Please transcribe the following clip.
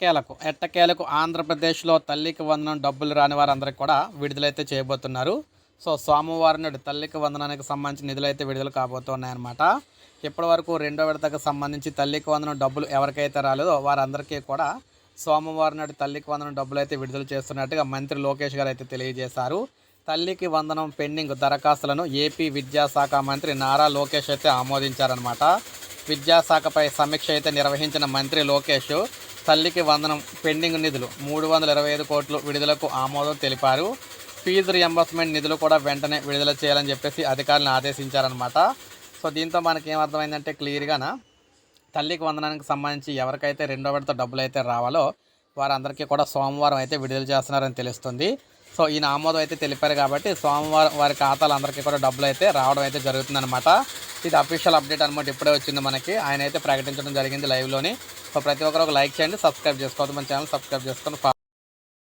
ఎట్టకేలకు ఎట్టకేలకు ఆంధ్రప్రదేశ్లో తల్లికి వందనం డబ్బులు రాని వారందరికీ కూడా విడుదలైతే చేయబోతున్నారు. సో సోమవారం నాడు తల్లికి వందనానికి సంబంధించి నిధులు అయితే విడుదల కాబోతున్నాయన్నమాట. ఇప్పటి వరకు రెండో విడతకు సంబంధించి తల్లికి వందనం డబ్బులు ఎవరికైతే రాలేదో వారందరికీ కూడా సోమవారం నాడు తల్లికి వందనం డబ్బులు అయితే విడుదల చేస్తున్నట్టుగా మంత్రి లోకేష్ గారు అయితే తెలియజేశారు. తల్లికి వందనం పెండింగ్ దరఖాస్తులను ఏపీ విద్యాశాఖ మంత్రి నారా లోకేష్ అయితే ఆమోదించారనమాట విద్యాశాఖపై సమీక్ష అయితే నిర్వహించిన మంత్రి లోకేష్ తల్లికి వందనం పెండింగ్ నిధులు మూడు వందల ఇరవై ఐదు కోట్లు విడుదలకు ఆమోదం తెలిపారు. ఫీజు రియంబర్స్మెంట్ నిధులు కూడా వెంటనే విడుదల చేయాలని చెప్పేసి అధికారులను ఆదేశించారనమాట సో దీంతో మనకి ఏమర్థమైందంటే క్లియర్గానా? తల్లికి వందనానికి సంబంధించి ఎవరికైతే రెండో విడత డబ్బులు అయితే రావాలో వారందరికీ కూడా సోమవారం అయితే విడుదల చేస్తున్నారని తెలుస్తుంది. సో ఈయన ఆమోదం అయితే తెలిపారు కాబట్టి సోమవారం వారి ఖాతాలు అందరికీ కూడా డబ్బులు అయితే రావడం అయితే జరుగుతుందన్నమాట. ఇది అఫీషియల్ అప్డేట్ అనమాట ఇప్పుడే వచ్చింది మనకి. ఆయన అయితే ప్రకటించడం జరిగింది లైవ్లోని. సో ప్రతి ఒక్కరు ఒక లైక్ చేయండి సబ్స్క్రైబ్ చేసుకోవద్దు. మన ఛానల్ సబ్స్క్రైబ్ చేసుకొని